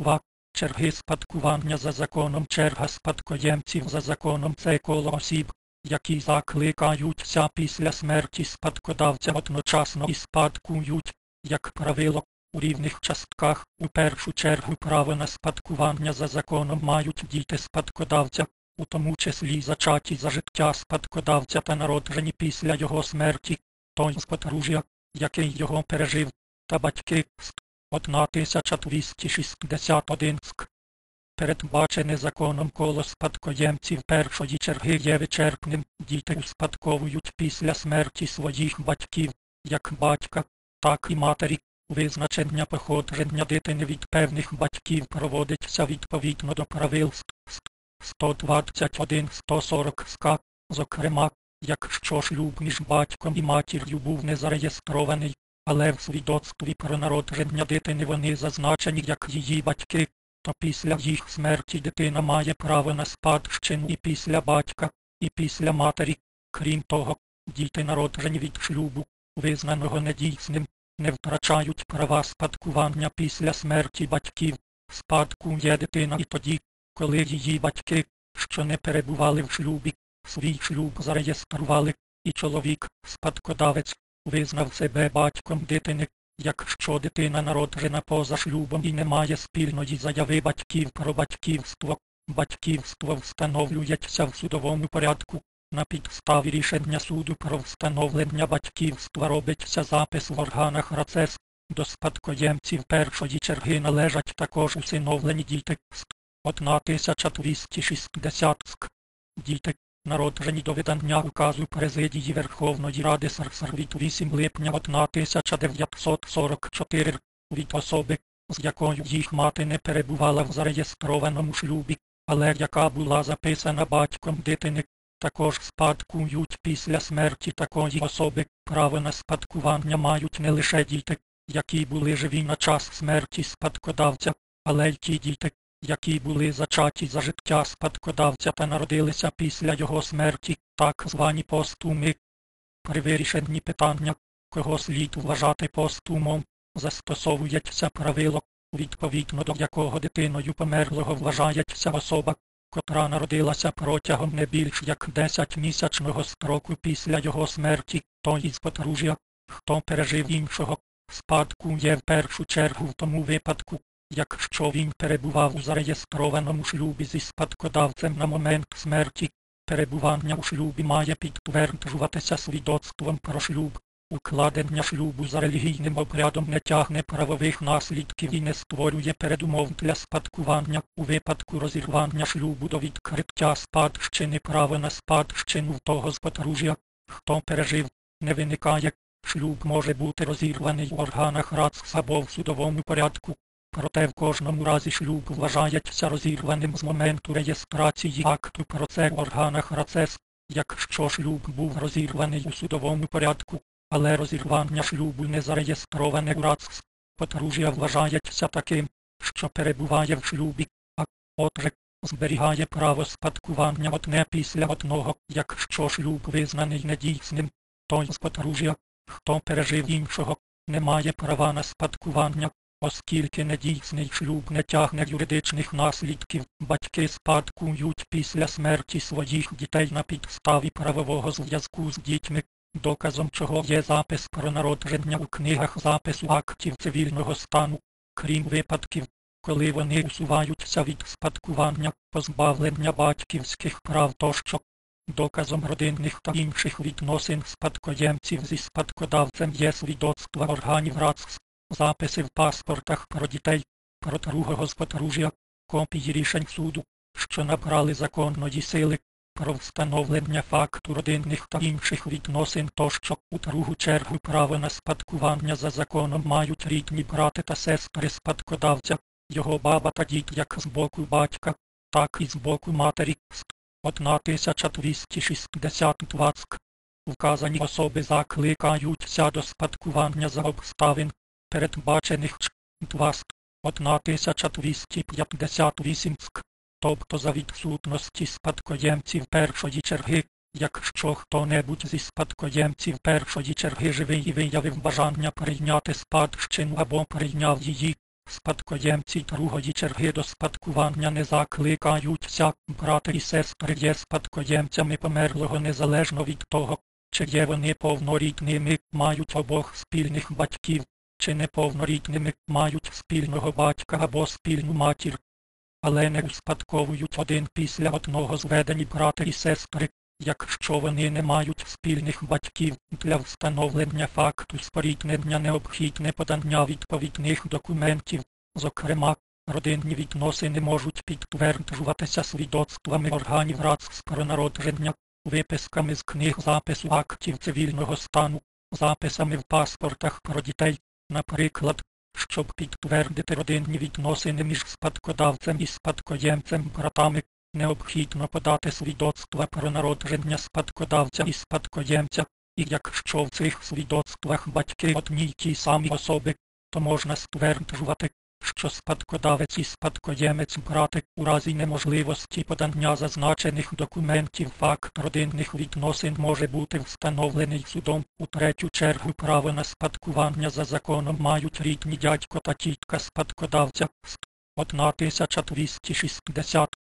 Два. Черги спадкування за законом. Черга спадкоємців за законом. Це коло осіб, які закликаються після смерті спадкодавця. Одночасно і спадкують, як правило, у рівних частках. У першу чергу право на спадкування за законом мають діти спадкодавця, у тому числі зачаті за життя спадкодавця та народжені після його смерті, той з подружжя, який його пережив, та батьки ст. 1261 ск. Передбачене законом коло спадкоємців першої черги є вичерпним, діти успадковують після смерті своїх батьків, як батька, так і матері. Визначення походження дитини від певних батьків проводиться відповідно до правил 121-140 СК, зокрема, якщо шлюб між батьком і матір'ю був не зареєстрований, але в свідоцтві про народження дитини вони зазначені як її батьки, то після їх смерті дитина має право на спадщину і після батька, і після матері. Крім того, діти народжені від шлюбу, визнаного недійсним, не втрачають права спадкування після смерті батьків. Спадкує дитина і тоді, коли її батьки, що не перебували в шлюбі, свій шлюб зареєстрували, і чоловік, спадкодавець, визнав себе батьком дитини, якщо дитина народжена поза шлюбом і не має спільної заяви батьків про батьківство, батьківство встановлюється в судовому порядку. На підставі рішення суду про встановлення батьківства робиться запис в органах РАЦЕС. До спадкоємців першої черги належать також усиновлені діти. 1260 ск. Діти, народжені до видання указу Президії Верховної Ради СРСР від 8 липня 1944 від особи, з якою їх мати не перебувала в зареєстрованому шлюбі, але яка була записана батьком дитини, також спадкують після смерті такої особи. Право на спадкування мають не лише діти, які були живі на час смерті спадкодавця, але й ті діти, які були зачаті за життя спадкодавця та народилися після його смерті, так звані постуми. При вирішенні питання, кого слід вважати постумом, застосовується правило, відповідно до якого дитиною померлого вважається особа, котра народилася протягом не більш як 10-місячного строку після його смерті, той із подружжя, хто пережив іншого, спадкує в першу чергу в тому випадку, якщо він перебував у зареєстрованому шлюбі зі спадкодавцем на момент смерті, перебування у шлюбі має підтверджуватися свідоцтвом про шлюб. Укладення шлюбу за релігійним обрядом не тягне правових наслідків і не створює передумов для спадкування у випадку розірвання шлюбу до відкриття спадщини право на спадщину в того з подружжя, хто пережив, не виникає. Шлюб може бути розірваний в органах РАЦ або в судовому порядку, проте в кожному разі шлюб вважається розірваним з моменту реєстрації акту про це в органах РАЦЕС, якщо шлюб був розірваний у судовому порядку, але розірвання шлюбу не зареєстроване у РАЦС, подружжя вважається таким, що перебуває в шлюбі, а отже, зберігає право спадкування одне після одного, якщо шлюб визнаний недійсним, той з подружжя, хто пережив іншого, не має права на спадкування, Оскільки недійсний шлюб не тягне юридичних наслідків, батьки спадкують після смерті своїх дітей на підставі правового зв'язку з дітьми, доказом чого є запис про народження у книгах запису актів цивільного стану, крім випадків, коли вони усуваються від спадкування, позбавлення батьківських прав тощо. Доказом родинних та інших відносин спадкоємців зі спадкодавцем є свідоцтва органів РАЦС записи в паспортах про дітей, про другого з подружжя, копії рішень суду, що набрали законної сили, про встановлення факту родинних та інших відносин тощо у другу чергу право на спадкування за законом мають рідні брати та сестри спадкодавця, його баба та дід як з боку батька, так і з боку матері. 1262 Вказані особи закликаються до спадкування за обставин, передбачених Ч. 1258 ск, тобто за відсутності спадкоємців першої черги, якщо хто-небудь зі спадкоємців першої черги живий і виявив бажання прийняти спадщину або прийняв її, Спадкоємці другої черги до спадкування не закликаються, брати і сестри є спадкоємцями померлого незалежно від того, чи є вони повнорідними, мають обох спільних батьків, чи неповнорідними, мають спільного батька або спільну матір, але не успадковують один після одного зведені брати і сестри, якщо вони не мають спільних батьків. Для встановлення факту споріднення необхідне подання відповідних документів, зокрема, родинні відносини можуть підтверджуватися свідоцтвами органів РАЦ про народження, виписками з книг запису актів цивільного стану, записами в паспортах про дітей, наприклад, щоб підтвердити родинні відносини між спадкодавцем і спадкоємцем братами, необхідно подати свідоцтва про народження спадкодавця і спадкоємця, і якщо в цих свідоцтвах батьки одні й ті самі особи, то можна стверджувати, що спадкодавець і спадкоємець брати у разі неможливості подання зазначених документів факт родинних відносин може бути встановлений судом. У третю чергу право на спадкування за законом мають рідні дядько та тітка спадкодавця. 1260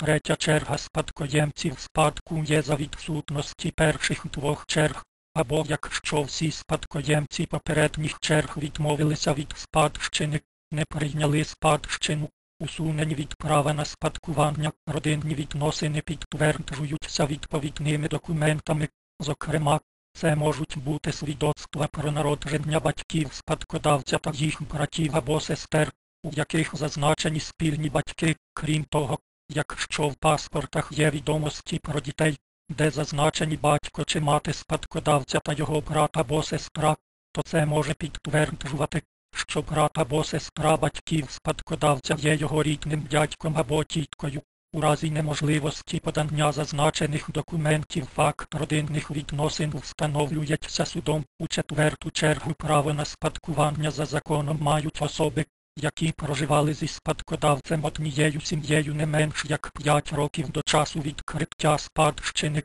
Третя черга спадкоємців спадку є за відсутності перших двох черг, або якщо всі спадкоємці попередніх черг відмовилися від спадщини, не прийняли спадщину, усунені від права на спадкування, родинні відносини підтверджуються відповідними документами, зокрема, це можуть бути свідоцтва про народження батьків спадкодавця та їх братів або сестер, у яких зазначені спільні батьки, крім того, якщо в паспортах є відомості про дітей, де зазначені батько чи мати спадкодавця та його брат або сестра, то це може підтверджувати, що брат або сестра батьків спадкодавця є його рідним дядьком або тіткою. У разі неможливості подання зазначених документів факт родинних відносин встановлюється судом у четверту чергу право на спадкування за законом мають особи, які проживали зі спадкодавцем однією сім'єю не менш як 5 років до часу відкриття спадщини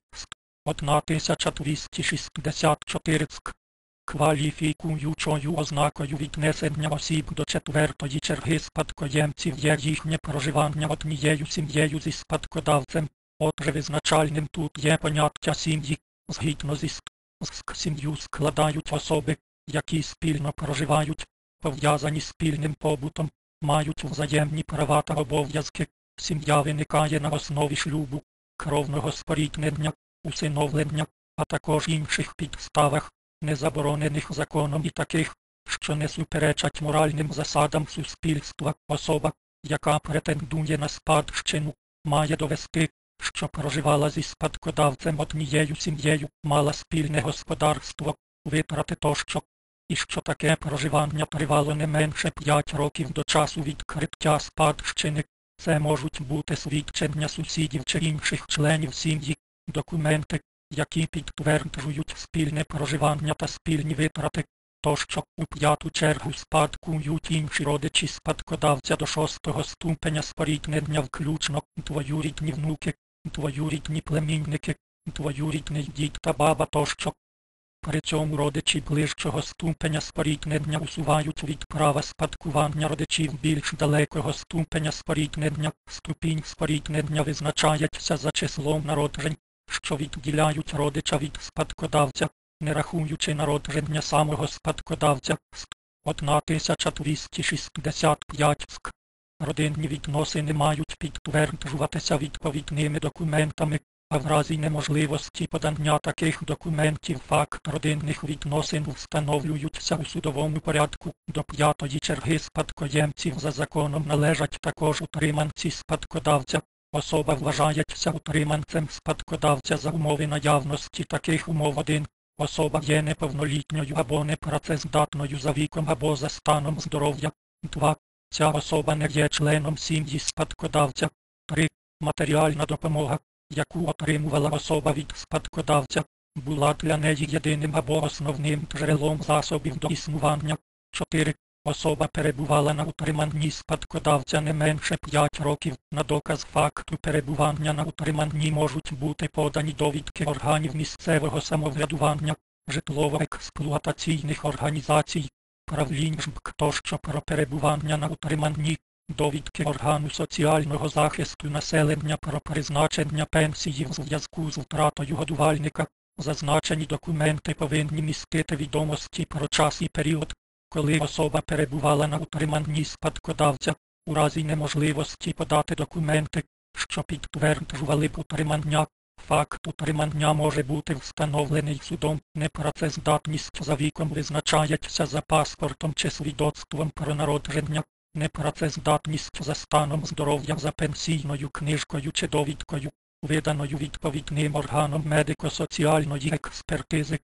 1264 Кваліфікуючою ознакою віднесення осіб до четвертої черги спадкоємців є їхнє проживання однією сім'єю зі спадкодавцем, отже визначальним тут є поняття сім'ї, згідно зі з сім'ю складають особи, які спільно проживають, пов'язані спільним побутом, мають взаємні права та обов'язки, сім'я виникає на основі шлюбу, кровного споріднення, усиновлення, а також інших підставах, не заборонених законом і таких, що не суперечать моральним засадам суспільства, особа, яка претендує на спадщину, має довести, що проживала зі спадкодавцем однією сім'єю, мала спільне господарство, витрати тощо, і що таке проживання тривало не менше 5 років до часу відкриття спадщини. Це можуть бути свідчення сусідів чи інших членів сім'ї, документи, які підтверджують спільне проживання та спільні витрати, тощо у п'яту чергу спадкують інші родичі спадкодавця до шостого ступеня споріднення включно двоюрідні внуки, двоюрідні племінники, двоюрідний дід та баба тощо. При цьому родичі ближчого ступеня споріднення усувають від права спадкування родичів більш далекого ступеня споріднення, ступінь споріднення визначається за числом народжень, що відділяють родича від спадкодавця, не рахуючи народження самого спадкодавця. 1265 ск. Родинні відносини мають підтверджуватися відповідними документами, а в разі неможливості подання таких документів факт родинних відносин встановлюються у судовому порядку. До п'ятої черги спадкоємців за законом належать також утриманці спадкодавця, Особа вважається утриманцем спадкодавця за умови наявності таких умов один. Особа є неповнолітньою або непрацездатною за віком або за станом здоров'я. 2. Ця особа не є членом сім'ї спадкодавця. 3. Матеріальна допомога, яку отримувала особа від спадкодавця, була для неї єдиним або основним джерелом засобів до існування. 4. Особа перебувала на утриманні спадкодавця не менше 5 років. На доказ факту перебування на утриманні можуть бути подані довідки органів місцевого самоврядування, житлово-експлуатаційних організацій, правлінь ЖБК тощо про перебування на утриманні, довідки органу соціального захисту населення про призначення пенсії в зв'язку з втратою годувальника. Зазначені документи повинні містити відомості про час і період, коли особа перебувала на утриманні спадкодавця, у разі неможливості подати документи, що підтверджували б утримання. Факт утримання може бути встановлений судом. Непрацездатність за віком визначається за паспортом чи свідоцтвом про народження. Непрацездатність за станом здоров'я за пенсійною книжкою чи довідкою, виданою відповідним органом медико-соціальної експертизи,